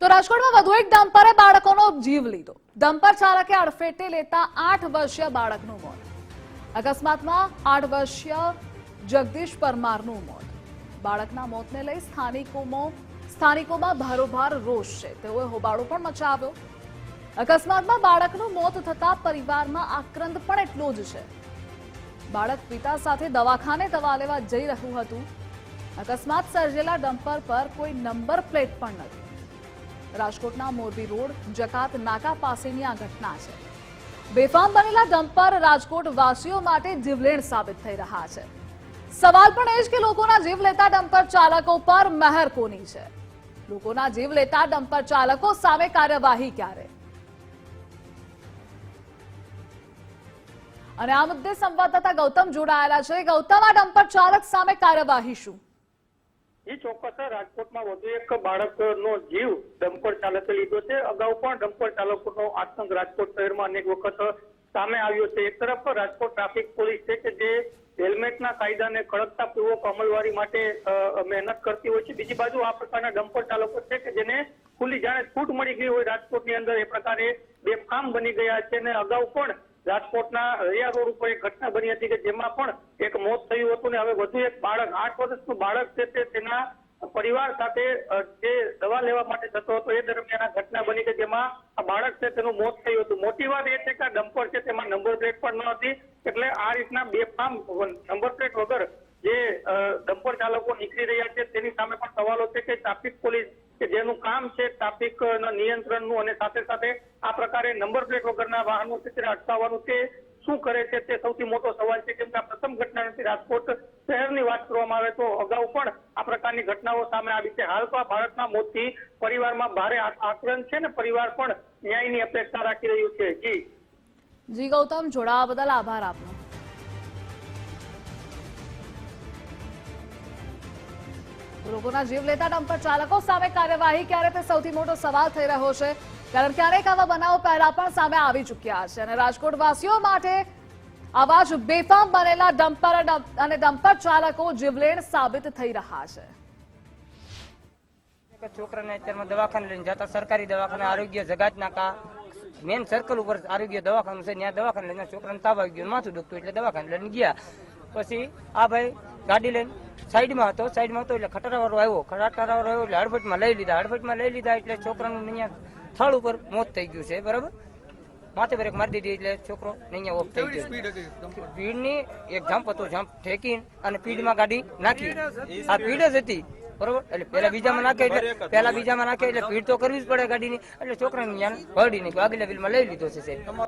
તો રાજકોટમાં વધુ એક ડમ્પરે બાળકોનો જીવ લીધો. ડમ્પર ચાલકે અડફેટે લેતા આઠ વર્ષીય બાળકનું મોત. અકસ્માતમાં આઠ વર્ષીય જગદીશ પરમારનું મોત. બાળકના મોતને લઈ સ્થાનિકોમાં સ્થાનિકોમાં ભારોભાર રોષ છે. તેઓએ હોબાળો પણ મચાવ્યો. અકસ્માતમાં બાળકનું મોત થતા પરિવારમાં આક્રંદ પણ એટલો જ છે. બાળક પિતા સાથે દવાખાને દવા લેવા જઈ રહ્યું હતું. અકસ્માત સર્જેલા ડમ્પર પર કોઈ નંબર પ્લેટ પણ નથી. રાજકોટના મોરબી રોડ, જકાત નાકા પાસેની આ ઘટના છે. બેફામ બનેલા ડમ્પર રાજકોટ વાસીઓ માટે જીવલેણ સાબિત થઈ રહ્યા છે. સવાલ પણ એ જ કે લોકોના જીવ લેતા ડમ્પર ચાલકો પર મહેર કોની છે? લોકોના જીવ લેતા ડમ્પર ચાલકો સામે કાર્યવાહી ક્યારે? અને આ મુદ્દે સંવાદદાતા ગૌતમ જોડાયેલા છે. ગૌતમ, આ ડમ્પર ચાલક સામે કાર્યવાહી શું? એ ચોક્કસ રાજકોટમાં વધુ એક બાળકનો જીવ ડમ્પર ચાલકે લીધો છે. અગાઉ પણ ડમ્પર ચાલકોનો આતંક રાજકોટ શહેરમાં અનેક વખત સામે આવ્યો છે. એક તરફ રાજકોટ ટ્રાફિક પોલીસ છે કે જે હેલ્મેટના કાયદાને કડકતાપૂર્વક અમલવારી માટે મહેનત કરતી હોય છે. બીજી બાજુ આ પ્રકારના ડમ્પર ચાલકો છે કે જેને ખુલ્લી જાણે છૂટ મળી ગઈ હોય રાજકોટની અંદર, એ પ્રકારે બેફામ બની ગયા છે અને અગાઉ પણ રાજકોટના રૈયા રોડ ઉપર એક ઘટના બની હતી કે જેમાં પણ એક મોત થયું હતું ને હવે વધુ એક બાળક, આઠ વર્ષનું બાળક છે તે તેના પરિવાર સાથે જે દવા લેવા માટે જતો હતો, એ દરમિયાન આ ઘટના બની કે જેમાં આ બાળક છે તેનું મોત થયું હતું. મોટી વાત એ છે કે આ ડમ્પર છે તેમાં નંબર પ્લેટ પણ ન હતી. એટલે આ રીતના બેફામ નંબર પ્લેટ વગર જે ડમ્પર ચાલકો નીકળી રહ્યા છે તેની સામે પણ સવાલો છે કે ટ્રાફિક પોલીસ કે જેનું કામ છે ટ્રાફિક નિયંત્રણનું અને સાથે સાથે આ પ્રકારે નંબર પ્લેટ વગરના વાહનો છે તેને અટકાવવાનું તે શું કરે છે તે સૌથી મોટો સવાલ છે કેમ કે આ પ્રથમ ઘટના નથી, રાજકોટ શહેરની વાત કરવામાં આવે તો અગાઉ પણ આ પ્રકારની ઘટનાઓ સામે આવી છે. હાલ તો આ બાળકના મોતથી પરિવારમાં ભારે આક્રમ છે ને પરિવાર પણ ન્યાયની અપેક્ષા રાખી રહ્યું છે. જી. જી, ગૌતમ જોડાવા બદલ આભાર આપનો. લોકોના જીવ લેતા ડમ્પર ચાલકો સામે કાર્યવાહી ક્યારે તે સૌથી મોટો સવાલ થઈ રહ્યો છે? કારણ કે અનેક આવા બનાવો પહેલા પણ સામે આવી ચૂક્યા છે અને રાજકોટ વાસીઓ માટે આવા જ બેફામ બનેલા ડમ્પર અને ડમ્પર ચાલકો જીવલેણ સાબિત થઈ રહ્યા છે. છોકરાને અત્યારમાં દવાખાને લઈને જતા સરકારી દવાખાને આરોગ્ય જગાત નાકા મેન સર્કલ ઉપર આરોગ્ય દવાખાનું છે, ત્યાં દવાખાને લઈને છોકરાને તાવ આવી ગયો, માથું દુખતું એટલે દવાખાને લઈને ગયા. પછી આ ભાઈ ગાડી લઈને સાઈડમાં હતો. સાઈડમાં હતો એટલે ખટારાવાળો આવ્યો. ખટારાવાળો આવ્યો એટલે હડફટમાં લઈ લીધા. હડફટમાં લઈ લીધા એટલે છોકરાનું અહીંયા થાળ ઉપર મોત થઈ ગયું છે. બરાબર? માથે બ્રેક મારી દીધી એટલે છોકરો અહીંયા ઓફ થઈ ગયો. ભીડની એક જમ્પ હતો. જમ્પ ઠેકી અને ભીડમાં ગાડી નાખી. આ ભીડ જ હતી. બરોબર? એટલે પેલા બીજામાં નાખે એટલે પેલા બીજામાં નાખે એટલે ભીડ તો કરવી જ પડે ગાડીની. એટલે છોકરાને ત્યાં ભરડી નહીં આગલા બિલમાં લઈ લીધો છે સાહેબ.